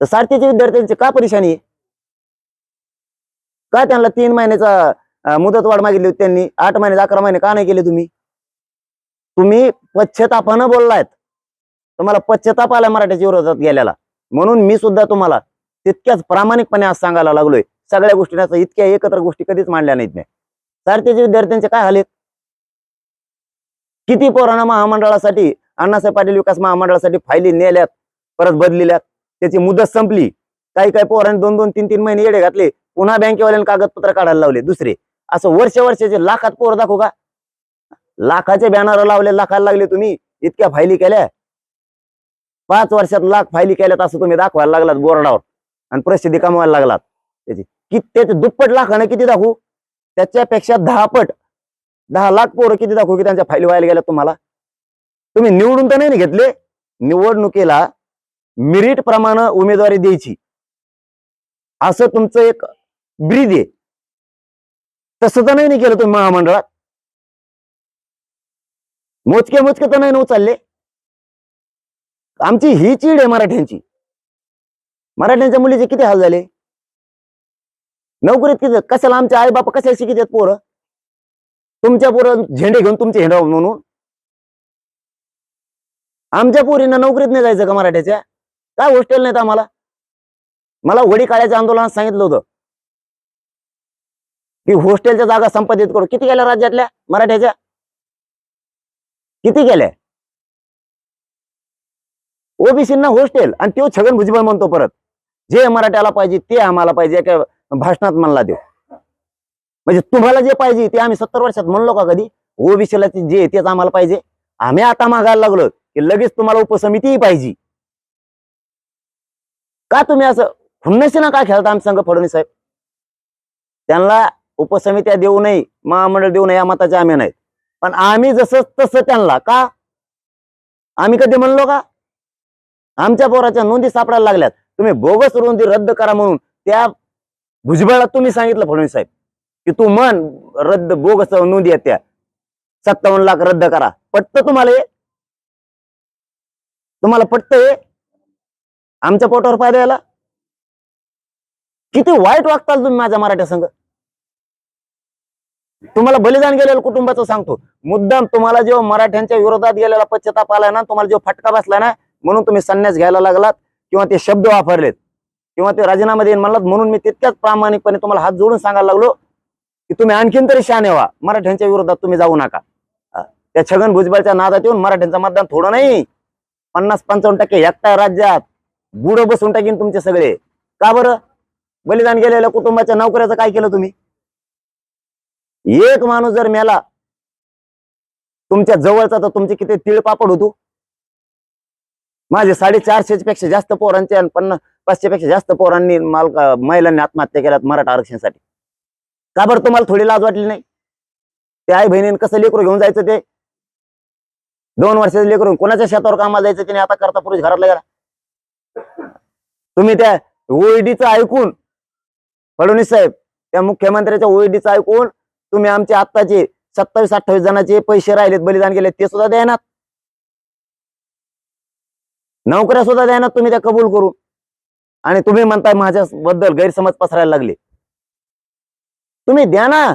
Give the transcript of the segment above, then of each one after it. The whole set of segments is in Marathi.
तर सारथीच्या विद्यार्थ्यांची का परेशानी आहे? का त्यांना तीन महिन्याचा मुदतवाढ मागितली होती त्यांनी? आठ महिने अकरा महिने का नाही केले तुम्ही? तुम्ही पश्चातापानं बोललायत. तुम्हाला पश्चाताप आला मराठीच्या विरोधात गेल्याला. म्हणून मी सुद्धा तुम्हाला तितक्याच प्रामाणिकपणे आज सांगायला लागलोय. सगळ्या गोष्टी असं इतक्या एकत्र गोष्टी कधीच मांडल्या नाहीत नाही सारथीच्या विद्यार्थ्यांचे काय हाल आहेत? किती पोरांना महामंडळासाठी अण्णासाहेब पाटील विकास महामंडळासाठी फायली नेल्यात परत बदलिल्यात? त्याची मुदत संपली. काही काही पोरांनी दोन दोन तीन तीन महिने येडे घातले. पुन्हा बँकेवाल्याने कागदपत्र काढायला लावले दुसरे. असं वर्ष वर्षाचे लाखात पोर दाखवू का? लाखाचे बॅनर लावले लाखाला लागले तुम्ही. इतक्या फायली केल्या. पाच वर्षात लाख फायली केल्यात असं तुम्ही दाखवायला लागलात बोर्डावर. आणि प्रसिद्धी कमवायला लागलात. त्याची कि त्याचे दुप्पट लाखाने किती दाखवू? त्याच्यापेक्षा दहा पट. दहा लाख पोरं किती दाखवू की त्यांच्या फायली व्हायला गेल्या तुम्हाला? तुम्ही निवडून तर नाही ना घेतले. निवडणुकीला मिरिट प्रमाणे उमेदवारी द्यायची. असं तुमचं एक ब्रीद आहे. तसं तर नाही केलं तुम्ही महामंडळात. मोजके मोजके तर नाही न उचलले. आमची ही चीड आहे मराठ्यांची. मराठ्यांच्या मुलीचे किती हाल झाले? नोकरीत किती? कशाला आमचे आई बाप कशाला शिकित आहेत पोरं? तुमच्या पोरं झेंडे घेऊन तुमचे झेंडा म्हणून? आमच्या पोरींना नोकरीत नाही जायचं का मराठ्याच्या? काय हॉस्टेल नाहीत आम्हाला? मला वडी काढायचं आंदोलनात सांगितलं होतं. की हॉस्टेलच्या जागा संपादित करू. किती गेल्या राज्यातल्या? मराठ्याच्या? किती गेल्या? ओबीसींना हॉस्टेल आणि तो छगन भुजबळ म्हणतो परत. जे मराठ्याला पाहिजे ते आम्हाला पाहिजे. एका भाषणात म्हणला देऊ म्हणजे तुम्हाला जे पाहिजे ते आम्ही सत्तर वर्षात म्हणलो का कधी? ओबीसीला जे तेच आम्हाला पाहिजे. आम्ही आता मागायला लागलो की लगेच तुम्हाला उपसमितीही पाहिजे. का तुम्ही असं खुन्नसीना का खेळता आमच्या संघ फडणवीस साहेब? त्यांना उपसमित्या देऊ नये महामंडळ देऊ नये या मताचे आम्ही नाहीत. पण आम्ही जसं तसं त्यांना का? आम्ही कधी म्हणलो का? आमच्या पोराच्या नोंदी सापडायला लागल्यात. तुम्ही बोगस नोंदी रद्द करा म्हणून त्या भुजबळला तुम्ही सांगितलं फडणवीस साहेब की तू म्हण रद्द बोगस नोंदी आहेत त्या. सत्तावन्न लाख रद्द करा. पटतं तुम्हाला तुम्हाला पटतं हे? आमच्या पोटावर फायदा याला किती वाईट वागताल तुम्ही माझ्या मराठ्या संघ. तुम्हाला बलिदान गेलेलं कुटुंबाचं सांगतो. मुद्दाम तुम्हाला जेव्हा मराठ्यांच्या विरोधात गेलेला पश्चाताप आला ना तुम्हाला जेव्हा फटका बसला ना म्हणून तुम्ही संन्यास घ्यायला लागलात किंवा ते शब्द वापरलेत. किंवा ते राजीनामा देईन म्हणलात म्हणून मी तितक्याच प्रामाणिकपणे तुम्हाला हात जोडून सांगायला लागलो की तुम्ही आणखीन तरी शाने व्हा. मराठ्यांच्या विरोधात तुम्ही जाऊ नका. त्या छगन भुजबळच्या नादात येऊन मराठ्यांचं मतदान थोडं नाही. पन्नास पंचावन्न टक्के एकटा राज्यात. बुड बसून टाकीन तुमचे सगळे. का बरं? बलिदान गेलेल्या कुटुंबाच्या नोकऱ्याचं काय केलं तुम्ही? एक माणूस जर मेला तुमच्या जवळचा तर तुमचे किती तिळ पापड होतो? माझे साडेचारशे पेक्षा जास्त पोरांचे आणि पन्नास पाचशे पेक्षा जास्त पोरांनी माल महिलांनी आत्महत्या केल्यात मराठा आरक्षणासाठी. का बरं तुम्हाला थोडी लाज वाटली नाही? ते आई बहिणीने कसं लेकरू घेऊन जायचं ते? दोन वर्षाचं लेकरू कोणाच्या शेतावर कामाला जायचं नाही? आता करता पुरुष घरातला गेला. तुम्ही त्या ओईडीचं ऐकून फडणवीस साहेब त्या मुख्यमंत्र्याच्या ओईडीचं ऐकून तुम्ही आमचे आत्ताचे सत्तावीस अठ्ठावीस जणांचे पैसे राहिलेत बलिदान गेले ते सुद्धा द्यानात नोकऱ्या सुद्धा द्यानात तुम्ही त्या कबूल करून. आणि तुम्ही म्हणताय माझ्या बद्दल गैरसमज पसरायला लागले. तुम्ही द्या ना.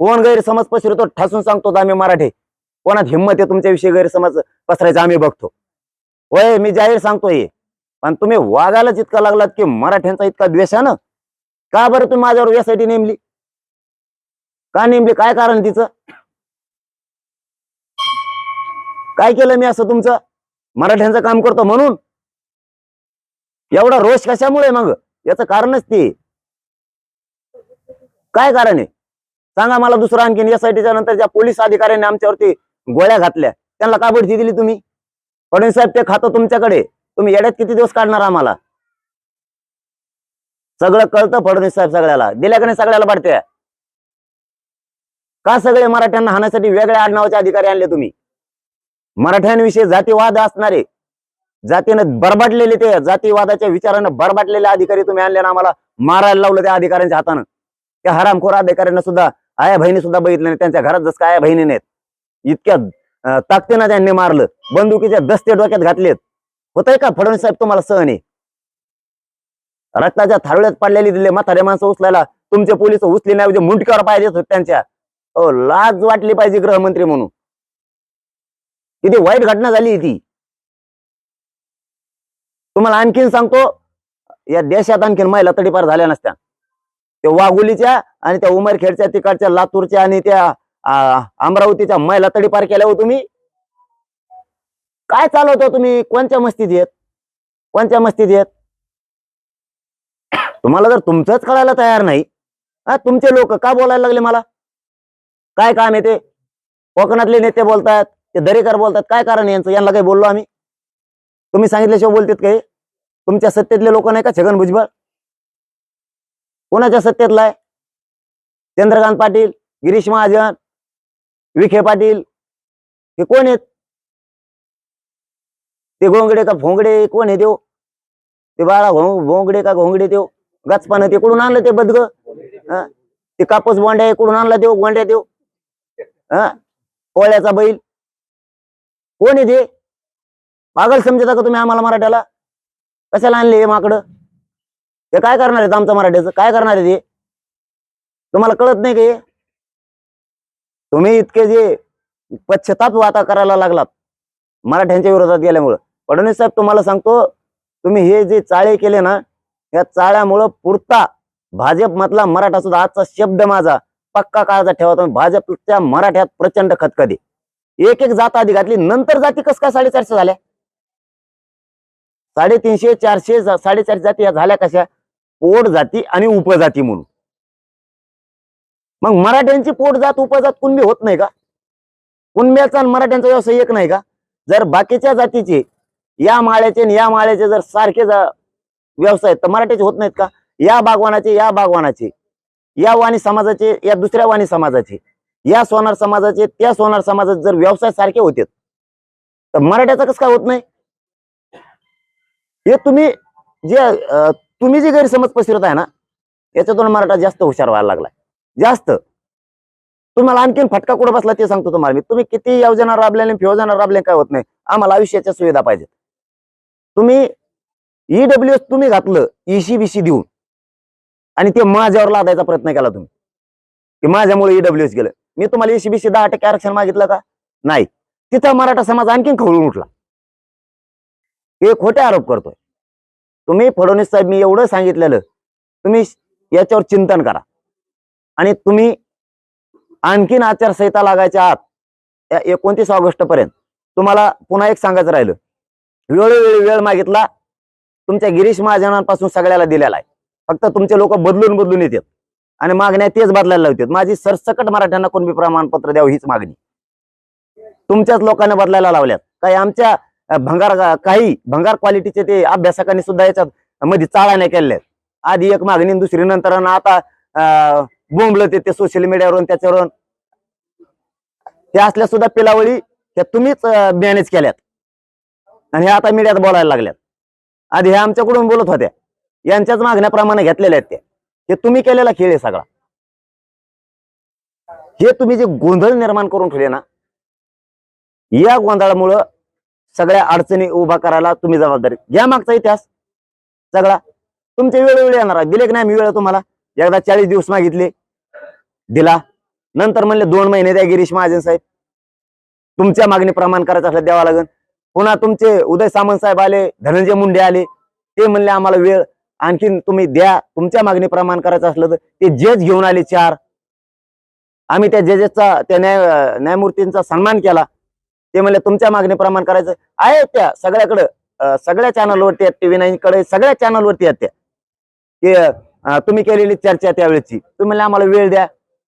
कोण गैरसमज पसरतो ठासून सांगतो आम्ही मराठे. कोणात हिंमत आहे तुमच्याविषयी गैरसमज पसरायचा आम्ही बघतो. वय मी जाहीर सांगतो हे पण तुम्ही वागायलाच इतका लागलात की मराठ्यांचा इतका द्वेष आहे ना? का बरं तुम्ही माझ्यावर यासाठी नेमली? का नेमली? काय कारण तिचं? काय केलं मी असं तुमचं? मराठ्यांचं काम करतो म्हणून? एवढा रोष कशामुळे मग? याचं कारणच ते. काय कारण आहे? सांगा मला दुसरं आणखीन. एसआयटीच्या नंतर ज्या पोलीस अधिकाऱ्यांनी आमच्यावरती गोळ्या घातल्या त्यांना का बढती दिली तुम्ही? फडणवीस साहेब ते खातं तुमच्याकडे. तुम्ही येड्यात किती दिवस काढणार आम्हाला? सगळं कळतं फडणवीस साहेब सगळ्याला. दिल्या का नाही सगळ्याला वाटते का सगळे मराठ्यांना हाण्यासाठी वेगळ्या आडनावाचे अधिकारी आणले तुम्ही? मराठ्यांविषयी जातीवाद असणारे जातीनं बरबाटलेले ते जातीवादाच्या विचारानं बरबाटलेले अधिकारी तुम्ही आणले ना आम्हाला? मारायला लावलं त्या अधिकाऱ्यांच्या हातानं. त्या हरामखोर अधिकाऱ्यांना सुद्धा आया बहिणी सुद्धा बघितले नाही. त्यांच्या घरात जसं आया बहिणी नाहीत इतक्या ताकदीनं त्यांनी मारलं. बंदुकीच्या दस्ते डोक्यात घातलेत. होतंय का? फडणवीस साहेब तुम्हाला सहन आहे. रक्ताच्या थारुळ्यात पडलेली दिले म्हातारे माणसं उचलायला. तुमचे पोलीस उचले नाही म्हणजे मुंडक्यावर पाहिजे होते त्यांच्या. हो लाज वाटली पाहिजे गृहमंत्री म्हणून. किती वाईट घटना झाली ती. तुम्हाला आणखीन सांगतो या देशात आणखीन महिला तडीपार झाल्या नसत्या. त्या वाघुलीच्या आणि त्या उमरखेडच्या तिकडच्या लातूरच्या आणि त्या अमरावतीच्या महिला तडीपार केल्यावर हो तुम्ही. काय चालवतो तुम्ही? कोणत्या मस्तीत येत कोणत्या मस्तीत येत तुम्हाला जर तुमचंच कळायला तयार नाही हा तुमचे लोक का बोलायला लागले मला? काय काम आहे ते? कोकणातले नेते बोलतात ते दरेकर बोलतात काय कारण यांचं? यांना काही बोललो आम्ही? तुम्ही सांगितल्याशिवाय बोलतात काही तुमच्या सत्तेतले लोक नाही का छगन भुजबळ? कोणाच्या सत्तेतला आहे? चंद्रकांत पाटील गिरीश महाजन विखे पाटील हे कोण आहेत? ते गोंगडे का भोंगडे कोण आहे देव ते बाळा भोंगडे का घोंगडे देव गचपानं ते कुठून आणलं ते बदग ते कापूस बोंड्या कुठून आणला देव गोंड्या देव हा पोळ्याचा बैल कोण आहे ते पागल समजता का तुम्ही आम्हाला मराठ्याला कशाला आणले हे माकडं ते काय करणार आहेत आमचं मराठ्याचं काय करणार आहे ते तुम्हाला कळत नाही का तुम्ही इतके जे पश्चाताप आता करायला लागलात मराठ्यांच्या विरोधात गेल्यामुळं फडणवीस साहेब तुम्हाला सांगतो तुम्ही हे जे चाळे केले ना या चाळ्यामुळं पुरता भाजप मधला मराठा सुद्धा आजचा शब्द माझा पक्का काळाचा ठेवा तुम्ही. भाजपच्या मराठ्यात प्रचंड खतखदी एक एक जात आधी घातली नंतर जाती कस काय साडेचारशे झाल्या? साडेतीनशे चारशे साडेचारशे जाती या झाल्या कशा? पोट जाती आणि उपजाती म्हणून. मग मराठ्यांची पोट जात उपजात कुणबी होत नाही का? कुणब्याचा आणि मराठ्यांचा व्यवसाय एक नाही का? जर बाकीच्या जातीचे या माळ्याचे आणि या माळ्याचे जर सारखे व्यवसाय तर मराठीचे होत नाहीत का? या बागवानाचे या बागवानाचे. या वाणी समाजाचे या दुसऱ्या वाणी समाजाचे. या सोनार समाजाचे त्या सोनार समाजाचे जर व्यवसाय सारखे होते तर मराठ्याचं कसं काय होत नाही? हे तुम्ही जे तुम्ही जे गैरसमज पसरत आहे ना याच्यातून मराठा जास्त हुशार व्हायला लागलाय. जास्त. तुम्हाला आणखीन फटका कुठं बसला ते सांगतो तुम्हाला मी. तुम्ही किती योजना राबल्याने योजना राबले काय होत नाही. आम्हाला आयुष्याच्या सुविधा पाहिजेत. तुम्ही ईडब्ल्यू एस तुम्ही घातलं ईसी बीसी देऊन. आणि ते माझ्यावर लादायचा प्रयत्न केला तुम्ही. की माझ्यामुळे ईडब्ल्यू एस गेलं. मी तुम्हाला ईसी बीसी दहा टक्के आरक्षण मागितलं का? नाही. तिथं मराठा समाज आणखीन खवळून उठला. हे खोटे आरोप करतोय. तुम्ही फडणवीस साहेब मी एवढं सांगितलेलं. तुम्ही याच्यावर चिंतन करा. आणि तुम्ही आणखीन आचारसंहिता लागायच्या आत या एकोणतीस ऑगस्ट पर्यंत तुम्हाला पुन्हा एक सांगायचं राहिलं. वेळोवेळी वेळ मागितला तुमच्या गिरीश महाजनांपासून सगळ्याला दिलेला आहे. फक्त तुमचे लोक बदलून बदलून येतात. आणि मागण्या तेच बदलायला लावतात. माझी सरसकट मराठ्यांना कोणबी प्रमाणपत्र द्यावं हीच मागणी. तुमच्याच लोकांना बदलायला लावल्यात. काही आमच्या भंगार काही भंगार क्वालिटीचे ते अभ्यासकांनी सुद्धा याच्यात मध्ये चाळा नाही केलेल्या आधी एक मागणी दुसरी नंतर आणि आता अं, बोंबलं ते सोशल मीडियावरून त्याच्यावरून. ते असल्या सुद्धा पिलावळी त्या तुम्हीच मॅनेज केल्यात. आणि हे आता मीडियात बोलायला लागल्यात. आधी हे आमच्याकडून बोलत होत्या. यांच्याच मागण्याप्रमाणे घेतलेल्या आहेत त्या हे तुम्ही केलेला खेळ आहे सगळा. हे तुम्ही जे गोंधळ निर्माण करून ठेवले ना या गोंधळामुळं सगळ्या अडचणी उभा करायला तुम्ही जबाबदारी घ्या मागचा इतिहास सगळा. तुमचे वेळोवेळी येणार आहे. दिले की नाही? मी वेळ तुम्हाला. एकदा चाळीस दिवस मागितले. दिला. नंतर म्हणले दोन महिने द्या गिरीश महाजन साहेब. तुमच्या मागणी प्रमाण करायचं असलं द्यावा लागेल पुन्हा तुमचे उदय सामंत साहेब आले धनंजय मुंडे आले ते म्हणले आम्हाला वेळ आणखीन तुम्ही द्या तुमच्या मागणी प्रमाण करायचं असलं तर ते जज घेऊन आले चार. आम्ही त्या जजेसचा त्या न्याय न्यायमूर्तींचा सन्मान केला. ते म्हणले तुमच्या मागणी प्रमाण करायचं आहे त्या सगळ्याकडे सगळ्या चॅनलवरती आहेत टी व्ही नाईनकडे सगळ्या चॅनलवरती आहेत त्या. की तुम्ही केलेली चर्चा त्यावेळेची. तुम्ही आम्हाला वेळ द्या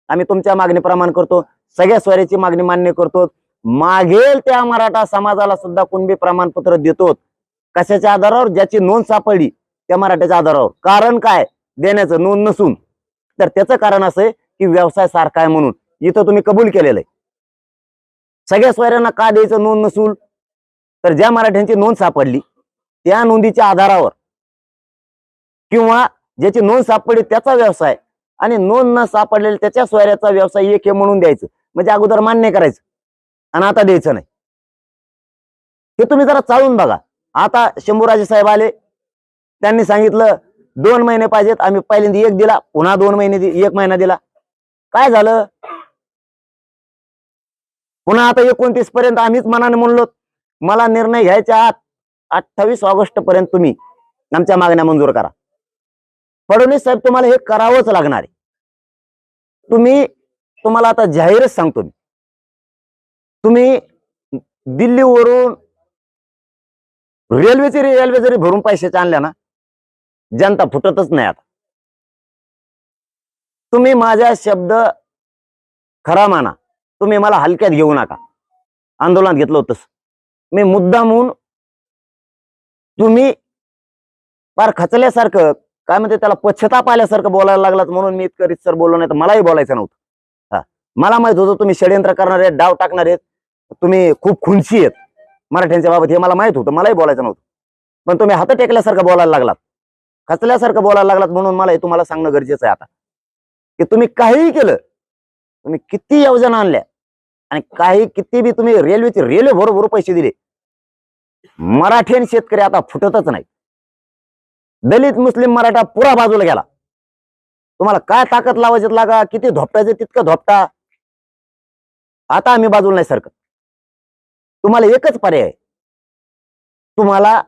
आम्ही तुमच्या मागणी प्रमाण करतो सगळ्या स्वराची मागणी मान्य करतो. मागेल त्या मराठा समाजाला सुद्धा कुणबी प्रमाणपत्र देतो कशाच्या आधारावर? ज्याची नोंद सापडली त्या मराठ्याच्या आधारावर. कारण काय? देण्याचं नोंद नसून. तर त्याचं कारण असं आहे की व्यवसाय सारखा आहे म्हणून. इथं तुम्ही कबूल केलेलं आहे. सगळ्या स्वैऱ्यांना का द्यायचं नोंद नसून? तर ज्या मराठ्यांची नोंद सापडली त्या नोंदीच्या आधारावर किंवा ज्याची नोंद सापडली त्याचा व्यवसाय आणि नोंद न सापडलेला त्याच्या सोयऱ्याचा व्यवसाय एक हे म्हणून द्यायचं. म्हणजे अगोदर मान्य करायचं. आणि आता द्यायचं नाही. हे तुम्ही जरा चालून बघा. आता शंभूराजे साहेब आले. त्यांनी सांगितलं दोन महिने पाहिजेत आम्ही पहिल्यांदा एक दिला पुन्हा दोन महिने एक महिना दिला. काय झालं? पुन्हा आता एकोणतीस पर्यंत आम्हीच मनाने म्हणलो मला निर्णय घ्यायच्या आत अठ्ठावीस ऑगस्ट पर्यंत तुम्ही आमच्या मागण्या मंजूर करा. फडणवीस साहेब तुम्हाला हे करावंच लागणार आहे. तुम्ही तुम्हाला आता जाहीरच सांगतो मी. तुम्ही दिल्लीवरून रेल्वेची रेल्वे जरी भरून पैशाचे आणल्या ना जनता फुटतच नाही आता. तुम्ही माझा शब्द खरा माना. तुम्ही मला हलक्यात घेऊ नका. आंदोलनात घेतलं होतंस मी मुद्दा म्हणून तुम्ही फार खचल्यासारखं काय म्हणते त्याला पश्चताप आल्यासारखं बोलायला लागलात म्हणून मी इतकं सर बोललो नाही तर मलाही बोलायचं नव्हतं. हा. मला माहीत होतं तुम्ही षडयंत्र करणार आहेत डाव टाकणार आहेत तुम्ही खूप खुंची आहेत. मराठ्यांच्या बाबत हे मला माहीत होतं मलाही बोलायचं नव्हतं. पण तुम्ही हात टेकल्यासारखं बोलायला लागलात. खचल्यासारखं बोलायला लागलात म्हणून मला हे तुम्हाला सांगणं गरजेचं आहे आता. की तुम्ही काहीही केलं तुम्ही किती योजना आणल्या आणि काही किती बी तुम्ही रेल्वेचे रेल्वे भरभर पैसे दिले मराठी शेतकरी आता फुटतच नाही दलित मुस्लिम मराठा पुरा बाजूला गेला. तुम्हाला काय ताकद लावायचं लागा किती धोपटायचं तितकं धोपटा. आता आम्ही बाजूला नाही सरकत. तुम्हाला एकच पर्याय तुम्हाला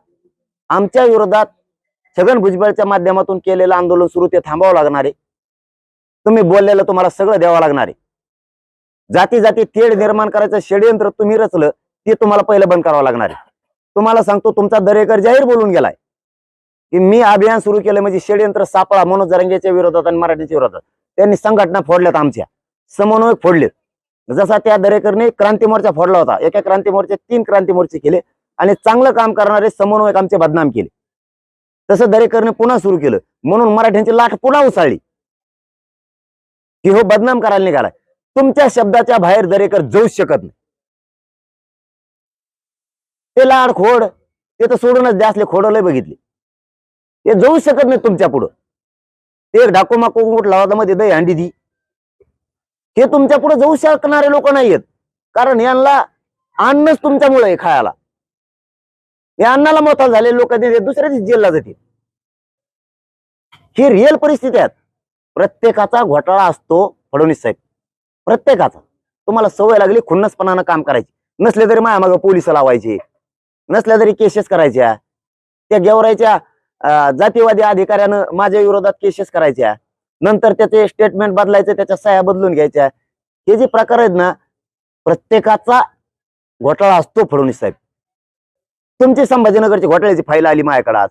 आमच्या विरोधात छगन भुजबळच्या माध्यमातून केलेलं आंदोलन सुरू ते थांबावं लागणार आहे. तुम्ही बोललेलं तुम्हाला सगळं द्यावं लागणार आहे. जाती जाती तेढ निर्माण करायचं षडयंत्र तुम्ही रचलं ते तुम्हाला पहिलं बंद करावं लागणार आहे. तुम्हाला सांगतो तुमचा दरेकर जाहीर बोलून गेलाय. की मी अभियान सुरू केलं म्हणजे षडयंत्र सापळा मनोज जरंगेच्या विरोधात आणि मराठीच्या विरोधात. त्यांनी संघटना फोडल्यात आमच्या. समन्वय फोडलेत. जसा त्या दरेकरने क्रांती मोर्चा फोडला होता एका क्रांती मोर्चे तीन क्रांती मोर्चे केले आणि चांगलं काम करणारे समन्वयक आमचे बदनाम केले. तसं दरेकरने पुन्हा सुरू केलं. म्हणून मराठ्यांची लाट पुन्हा उसळली. की हो बदनाम करायला निघालाय तुमच्या शब्दाच्या बाहेर दरेकर जाऊच शकत नाही. ते लाड खोड ते तर सोडूनच द्या असले खोड लय बघितले. ते जाऊ शकत नाही तुमच्या पुढं. ते एक डाकू माकू उठ होता मध्ये दही हंडी दी. हे तुमच्यापुढे जाऊ शकणारे लोक नाहीयेत. कारण यांना अन्नच तुमच्यामुळे आहे खायला. या अन्नाला मोठा झालेले लोक दुसऱ्या दुसऱ्याच जेलला जातील. ही रिअल परिस्थिती आहे. प्रत्येकाचा घोटाळा असतो फडणवीस साहेब. प्रत्येकाचा. तुम्हाला सवय लागली खुन्नसपणानं काम करायची. नसले तरी माया मागं पोलीस लावायचे. नसल्या तरी केसेस करायच्या. त्या गेवरायच्या जातीवादी अधिकाऱ्यानं माझ्या विरोधात केसेस करायच्या. नंतर त्याचे स्टेटमेंट बदलायचे त्याच्या सह्या बदलून घ्यायच्या. हे जे प्रकार आहेत ना प्रत्येकाचा घोटाळा असतो फडणवीस साहेब. तुमची संभाजीनगरची घोटाळ्याची फाईल आली माझ्याकडे आज.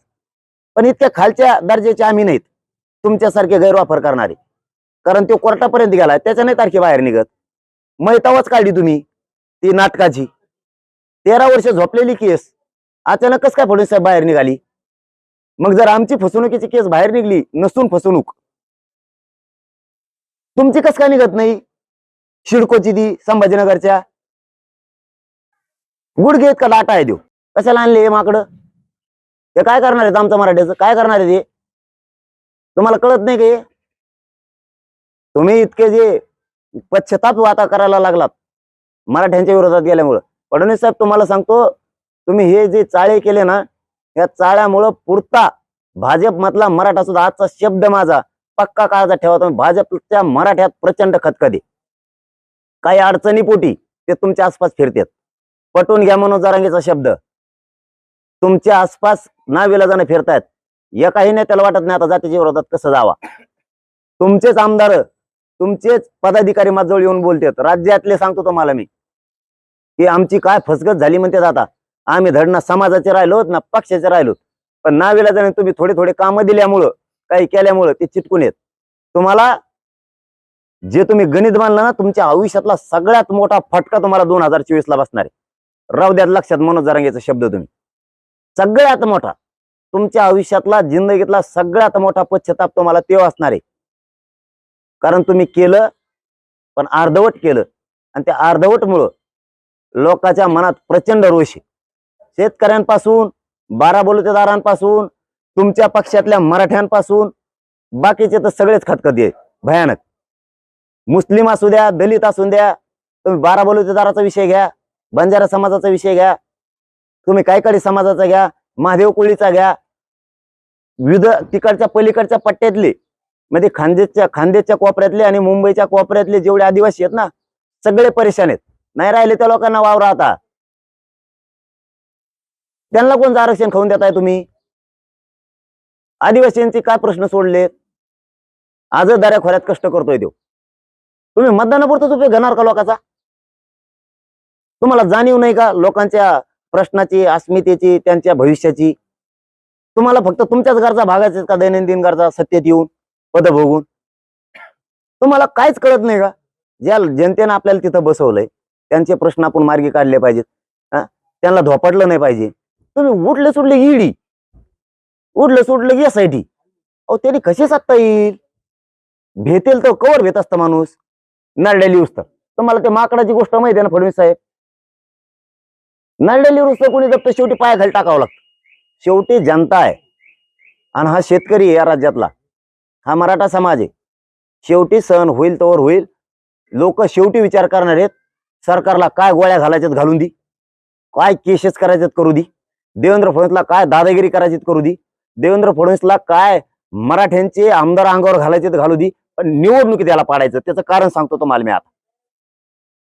पण इतक्या खालच्या दर्जाचे आम्ही नाहीत. तुमच्यासारखे गैरवापर करणारे. कारण तो कोर्टापर्यंत गेला त्याच्या नाही तारखे बाहेर निघत. मैतावच काढली तुम्ही ती नाटकाची. तेरा वर्ष झोपलेली केस. अचानकच काय फडणवीस साहेब बाहेर निघाली? मग जर आमची फसवणुकीची केस बाहेर निघली नसून फसवणूक. तुमची कस काय निघत नाही? शिडकोची ती संभाजीनगरच्या. गुडघे इतका लाटा आहे देऊ कशाला आणले हे माकडं? ते काय करणार आहेत आमचं मराठीचं? काय करणार आहे ते तुम्हाला कळत नाही का तुम्ही इतके जे पश्चाताप वाता करायला लागलात मराठ्यांच्या विरोधात गेल्यामुळं. फडणवीस साहेब तुम्हाला सांगतो तुम्ही हे जे चाळे केले ना या चाळ्यामुळं पुरता भाजप मधला मराठा सुद्धा आजचा शब्द माझा. पक्का काळाचा ठेवा तुम्ही. भाजपच्या मराठ्यात प्रचंड खतखदे काही अडचणीपोटी ते तुमच्या आसपास फिरतात. पटवून घ्या म्हणून जरांगीचा शब्द. तुमच्या आसपास नाविलाजाने फिरतायत. एकाही नाही त्याला वाटत नाही आता जातीच्या विरोधात कसं जावा. तुमचेच आमदार तुमचेच पदाधिकारी माझजवळ येऊन बोलतात. राज्यातले सांगतो तुम्हाला मी. की आमची काय फसगत झाली म्हणतात आता. आम्ही धड ना समाजाचे राहिलोत ना पक्षाचे राहिलोत. पण नाविलाजाने तुम्ही थोडे थोडे कामं दिल्यामुळं काही केल्यामुळं ते चिटकून येत. तुम्हाला जे तुम्ही गणित मानलं ना तुमच्या आयुष्यातला सगळ्यात मोठा फटका तुम्हाला दोन हजार चोवीस ला बसणार आहे. राहू द्यात लक्षात मनोज जरांगेचा शब्द तुम्ही. सगळ्यात मोठा तुमच्या आयुष्यातला जिंदगीतला सगळ्यात मोठा पश्चाताप तुम्हाला ते असणार आहे. कारण तुम्ही केलं पण अर्धवट केलं. आणि त्या अर्धवटमुळं लोकांच्या मनात प्रचंड रोष आहे. शेतकऱ्यांपासून बारा बलुतेदारांपासून तुमच्या पक्षातल्या मराठ्यांपासून बाकीचे तर सगळेच खतखते भयानक. मुस्लिम असू द्या दलित असू द्या तुम्ही बारा बलुतेदाराचा विषय घ्या बंजारा समाजाचा विषय घ्या तुम्ही कायकाडी समाजाचा घ्या महादेव कोळीचा घ्या विविध तिकडच्या पलीकडच्या पट्ट्यातले म्हणजे खांदेच्या खांदेच्या कोपऱ्यातले आणि मुंबईच्या कोपऱ्यातले जेवढे आदिवासी आहेत ना सगळे परेशान आहेत. नाही राहिले त्या लोकांना वावर आता त्यांना कोणतं आरक्षण खाऊन देताय तुम्ही? आदिवासींचे काय प्रश्न सोडलेत? आजच दऱ्या खोऱ्यात कष्ट करतोय देव. तुम्ही मतदानापुरतच उपयोग घेणार का लोकांचा? तुम्हाला जाणीव नाही का लोकांच्या प्रश्नाची अस्मितेची त्यांच्या भविष्याची? तुम्हाला फक्त तुमच्याच गरजा भागायचे का? दैनंदिन गरजा सत्तेत येऊन पद भोगून? तुम्हाला काहीच कळत नाही का? ज्या जनतेनं आपल्याला तिथं बसवलंय त्यांचे प्रश्न आपण मार्गी काढले पाहिजेत. त्यांना धोपटलं नाही पाहिजे. तुम्ही उठले सुटले ईडी. उडलं सोडलं एस आय टी अहो त्यांनी कशी साधता येईल? भेटेल तर कवर भेट असतं माणूस. नरड्याली उचतर तुम्हाला ते माकडाची गोष्ट माहिती आहे ना फडणवीस साहेब? नरड्याली उचतर कोणी जप्त शेवटी पायाखाली टाकावं लागतं. शेवटी जनता आहे. आणि हा शेतकरी आहे या राज्यातला. हा मराठा समाज आहे. शेवटी सहन होईल तोवर होईल. लोक शेवटी विचार करणार आहेत सरकारला काय गोळ्या घालायच्यात घालून दी? काय केसेस करायच्यात करू दी? देवेंद्र फडणवीसला काय दादागिरी करायची करू दी? देवेंद्र फडणवीसला काय मराठ्यांचे आमदार अंगावर घालायचे तर घालू दी पण निवडणुकीत याला पाडायचं. त्याचं कारण सांगतो तुम्हाला मी आता.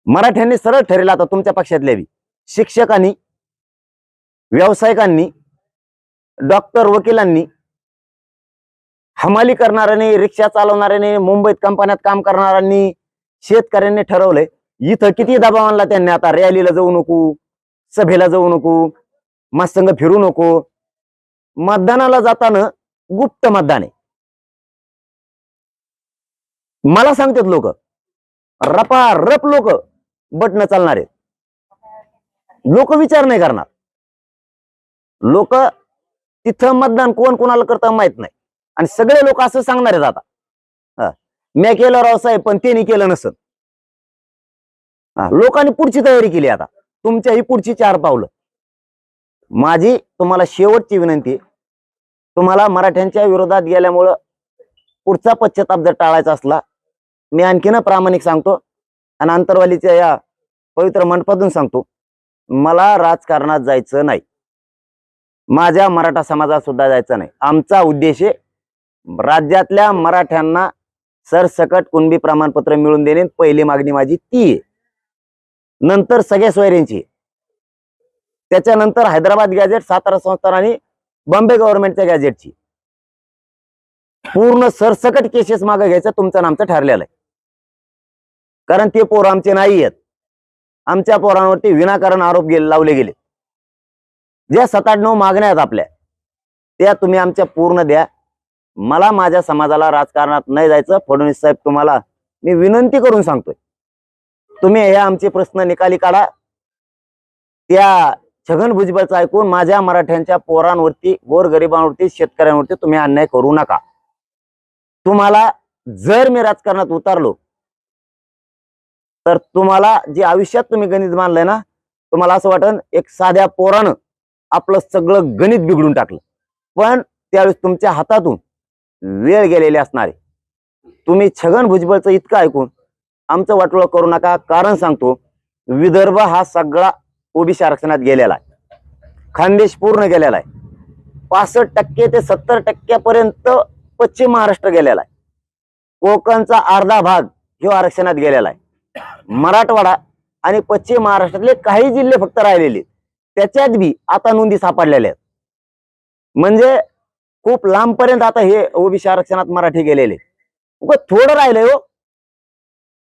मराठ्यांनी सरळ ठरेल आता तुमच्या पक्षातल्या बी. शिक्षकांनी व्यावसायिकांनी डॉक्टर वकिलांनी हमाली करणाऱ्यांनी रिक्षा चालवणाऱ्यांनी मुंबईत कंपन्यात काम करणाऱ्यांनी शेतकऱ्यांनी ठरवलंय. इथं किती दबाव आणला त्यांनी? आता रॅलीला जाऊ नको सभेला जाऊ नको मस्तंग फिरू नको. मतदानाला जाताना गुप्त मतदान आहे. मला सांगतात लोक रपा रप लोक बटन चालणार आहेत. लोक विचार नाही करणार. लोक तिथं मतदान कोण कोणाला करता माहीत नाही. आणि सगळे लोक असं सांगणार आहेत आता. हा. मी केलं राव साहेब पण त्यांनी केलं नसत लोकांनी पुढची तयारी केली आता. तुमच्या ही पुढची चार पावलं. माझी तुम्हाला शेवटची विनंती तुम्हाला मराठ्यांच्या विरोधात गेल्यामुळं पुढचा पश्चाताप जर टाळायचा असला मी आणखीन प्रामाणिक सांगतो आणि अंतरवालीच्या या पवित्र मंडपातून सांगतो मला राजकारणात जायचं नाही. माझ्या मराठा समाजात सुद्धा जायचं नाही. आमचा उद्देश आहे राज्यातल्या मराठ्यांना सरसकट कुणबी प्रमाणपत्र मिळवून देणे. पहिली मागणी माझी ती आहे. नंतर सगळ्या सोयऱ्यांची आहे. त्याच्यानंतर हैदराबाद गॅजेट सातारा संस्थान आणि बॉम्बे गव्हर्नमेंटच्या गॅजेटची पूर्ण सरसकट केसेस मागे घ्यायचं तुमचं नामचं ठरलेलं आहे. कारण ते पोर आमचे नाही आहेत. आमच्या पोरांवरती विनाकारण आरोप गेले लावले गेले. ज्या सात आठ नऊ मागण्या आहेत आपल्या त्या तुम्ही आमच्या पूर्ण द्या. मला माझ्या समाजाला राजकारणात नाही जायचं. फडणवीस साहेब तुम्हाला मी विनंती करून सांगतोय. तुम्ही हे आमचे प्रश्न निकाली काढा. त्या छगन भुजबळचं ऐकून माझ्या मराठ्यांच्या पोरांवरती गोरगरिबांवरती शेतकऱ्यांवरती तुम्ही अन्याय करू नका. तुम्हाला जर मी राजकारणात उतारलो तर तुम्हाला जे आयुष्यात तुम्ही गणित मानलंय ना तुम्हाला असं वाटन एक साध्या पोरानं आपलं सगळं गणित बिघडून टाकलं. पण त्यावेळेस तुमच्या हातातून वेळ गेलेली असणारे तुम्ही छगन भुजबळचं इतकं ऐकून आमचं वाटोळं करू नका. कारण सांगतो विदर्भ हा सगळा ओबीसी आरक्षणात गेलेला आहे. खानदेश पूर्ण गेलेला आहे. पासष्ट टक्के ते सत्तर टक्क्यापर्यंत पश्चिम महाराष्ट्र गेलेला आहे. कोकणचा अर्धा भाग ह्यो आरक्षणात गेलेला आहे. मराठवाडा आणि पश्चिम महाराष्ट्रातले काही जिल्हे फक्त राहिलेले त्याच्यात बी आता नोंदी सापडलेल्या आहेत. म्हणजे खूप लांबपर्यंत आता हे ओबीसी आरक्षणात मराठी गेलेले थोडं राहिलंय हो.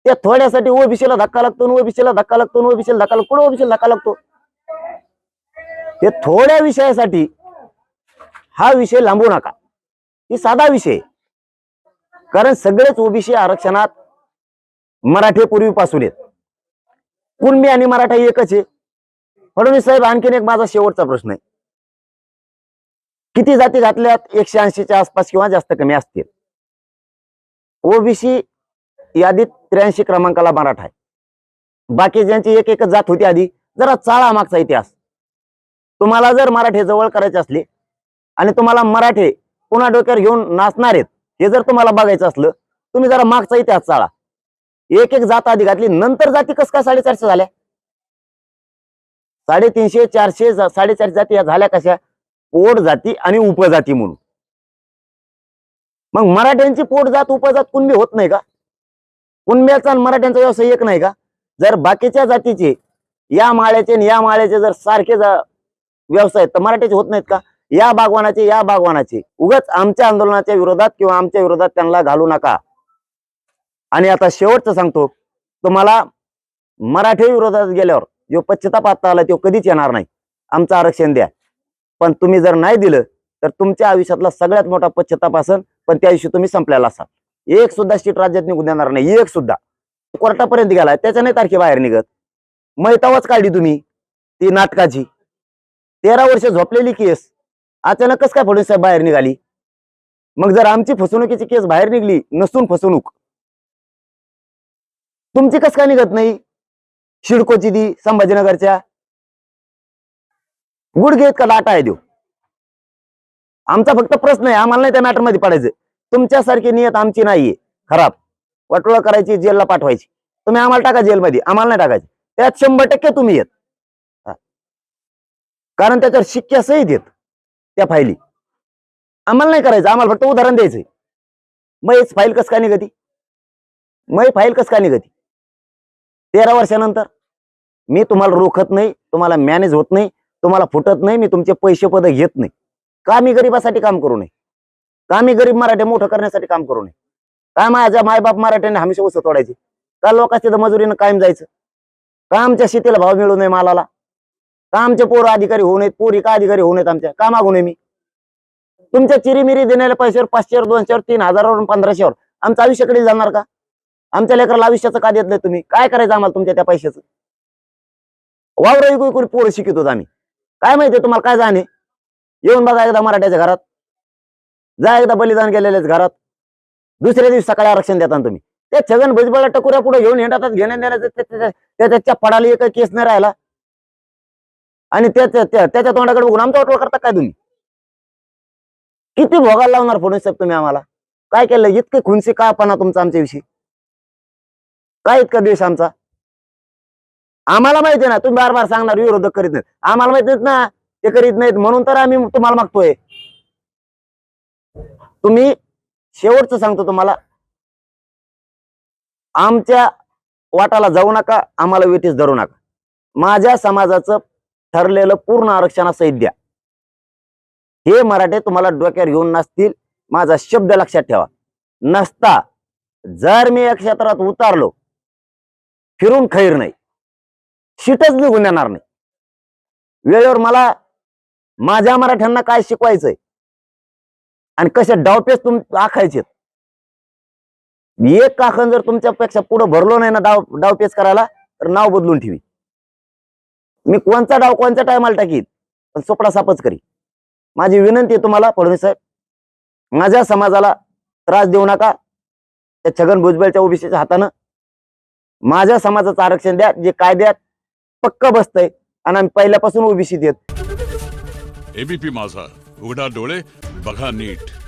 त्या थोड्यासाठी ओबीसीला धक्का लागतो ओबीसीला धक्का लागतो ओबीसीला धक्का लागतो. कुठं ओबीसीला धक्का लागतो? ते थोड्या विषयासाठी हा विषय लांबू नका. ही साधा विषय. कारण सगळेच ओबीसी आरक्षणात मराठी पूर्वीपासून आहेत. कुणबी आणि मराठा एकच आहे. फडणवीस साहेब आणखीन एक माझा शेवटचा प्रश्न आहे. किती जाती घातल्यात एकशे ऐंशीच्या आसपास किंवा जास्त कमी असतील. ओबीसी यादीत त्र्याऐंशी क्रमांकाला मराठा आहे. बाकी ज्यांची एक एकच जात होती आधी जरा चाळा मागचा इतिहास. तुम्हाला जर मराठे जवळ करायचे असले आणि तुम्हाला मराठे पुन्हा डोक्यावर घेऊन नाचणार आहेत हे जर तुम्हाला बघायचं असलं तुम्ही जरा मागचा इतिहास चाळा. एक एक जात आधी घातली नंतर जाती कस काय साडेचारशे झाल्या? साडेतीनशे चारशे साडेचारशे जाती या झाल्या कशा? पोट जाती आणि उपजाती म्हणून. मग मराठ्यांची पोट जात उपजात कुणबी होत नाही का? कुणब्याचा आणि मराठ्यांचा व्यवसाय एक नाही का? जर बाकीच्या जातीचे या माळ्याचे आणि या माळ्याचे जर सारखे जा- व्यवसाय आहेत, तर मराठ्याचे होत नाहीत का? या बागवानाचे या बागवानाचे. उगाच आमच्या आंदोलनाच्या विरोधात किंवा आमच्या विरोधात त्यांना घालू नका. आणि आता शेवटचं सांगतो. तुम्हाला मराठी विरोधात गेल्यावर जो पश्चाताप आता आला तो कधीच येणार नाही. आमचं आरक्षण द्या. पण तुम्ही जर नाही दिलं तर तुमच्या आयुष्यातला सगळ्यात मोठा पश्चाताप असेल पण त्या आयुष्य तुम्ही संपलेला असाल. एक सुद्धा सीट राज्यात निघून देणार नाही. एक सुद्धा. कोर्टापर्यंत गेलाय त्याच्या नाही तारखे बाहेर निघत. मैतावच काढली तुम्ही ती नाटकाची. तेरा वर्ष झोपलेली केस. अचानक कस काय फडणवीस साहेब बाहेर निघाली? मग जर आमची फसवणुकीची केस बाहेर निघली नसून फसवणूक. तुमची कस काय निघत नाही? शिडकोची ती संभाजीनगरच्या. गुडघे का लाटा आहे देऊ आमचा फक्त प्रश्न आहे आम्हाला नाही त्या मॅटरमध्ये पडायचं. तुमच्यासारखी नियत आमची नाहीये. खराब. वाटोळा करायची जेलला पाठवायची. तुम्ही आम्हाला टाका जेलमध्ये. आम्हाला नाही टाकायची. त्यात शंभर टक्के तुम्ही येत. कारण त्याच्यावर शिक्क्या सहित येत त्या फायली आम्हाला नाही करायचं. आम्हाला फक्त उदाहरण द्यायचंय. मग हेच फाईल कस का निघती? मग फाईल कस का निघती? तेरा वर्षानंतर. मी तुम्हाला रोखत नाही. तुम्हाला मॅनेज होत नाही. तुम्हाला फुटत नाही. मी तुमचे पैसे पद घेत नाही. का मी गरीबासाठी काम करू नये? का आम्ही गरीब मराठे मोठं करण्यासाठी काम करू नये? काय माझ्या मायबाप मराठ्याने हमेशा उसं तोडायची? का लोकांच्या मजुरीनं कायम जायचं? का आमच्या शेतीला भाव मिळू नये मालाला? का आमचे पोर अधिकारी होऊ नयेत? पोरी का अधिकारी होऊ नयेत आमच्या? का मागू नये मी? तुमच्या चिरीमिरी देण्याच्या पैशावर पाचशेवर दोनशेवर तीन हजारावर पंधराशेवर आमचं आयुष्याकडे जाणार का? आमच्या लेकराला आयुष्याचं का देत नाही तुम्ही? काय करायचं आम्हाला तुमच्या त्या पैशाचं? वावर विकू विकून पोरं शिकवतो आम्ही. काय माहितीये तुम्हाला काय जाणे येऊन बघा एकदा मराठ्याच्या घरात. जा एकदा बलिदान केलेलेच घरात. दुसऱ्या दिवशी सकाळी आरक्षण देताना तुम्ही. त्या छगन भुजबळला टकुऱ्या पुढे घेऊन येतात घेण्या देण्याचं त्याच्या पडाला एक केस नाही राहिला. आणि त्याच्या त्याच्या तोंडाकडे बघून आमचा वाटोळ करता काय तुम्ही? किती भोगायला लावणार फडणवीस साहेब तुम्ही आम्हाला? काय केलं? इतके खुनसी का पणा तुमचा आमच्याविषयी. काय इतका द्वेष आमचा? आम्हाला माहिती आहे ना तुम्ही बार बार सांगणार विरोधक करीत नाहीत. आम्हाला माहीत नाहीत ना ते करीत नाहीत म्हणून तर आम्ही तुम्हाला मागतोय. तुम्ही शेवटचं सांगतो तुम्हाला. आमच्या वाटाला जाऊ नका आम्हाला वेटीस धरू नका. माझ्या समाजाचं ठरलेलं पूर्ण आरक्षणासहित द्या. हे मराठे तुम्हाला डोक्यावर घेऊन नसतील माझा शब्द लक्षात ठेवा. नसता जर मी या क्षेत्रात उतारलो फिरून खैर नाही. शीटच निघून येणार नाही. वेळेवर मला माझ्या मराठ्यांना काय शिकवायचंय? आणि कसे डावपेच तुम आखायचे एक काखण जर तुमच्यापेक्षा पुढे भरलो नाही ना डाव डावपेच करायला तर नाव बदलून ठेवी. मी कोणचा डाव कोणत्या टायमाला टाकी पण सोपडा सापच करी माझी विनंती आहे तुम्हाला फडणवीस साहेब माझ्या समाजाला त्रास देऊ नका. त्या छगन भुजबळच्या ओबीसीच्या हातानं माझ्या समाजाचं आरक्षण द्या जे कायद्यात पक्क बसतंय आणि आम्ही पहिल्यापासून ओबीसी देत. एबीपी माझा. उघडा डोळे बघा नीट.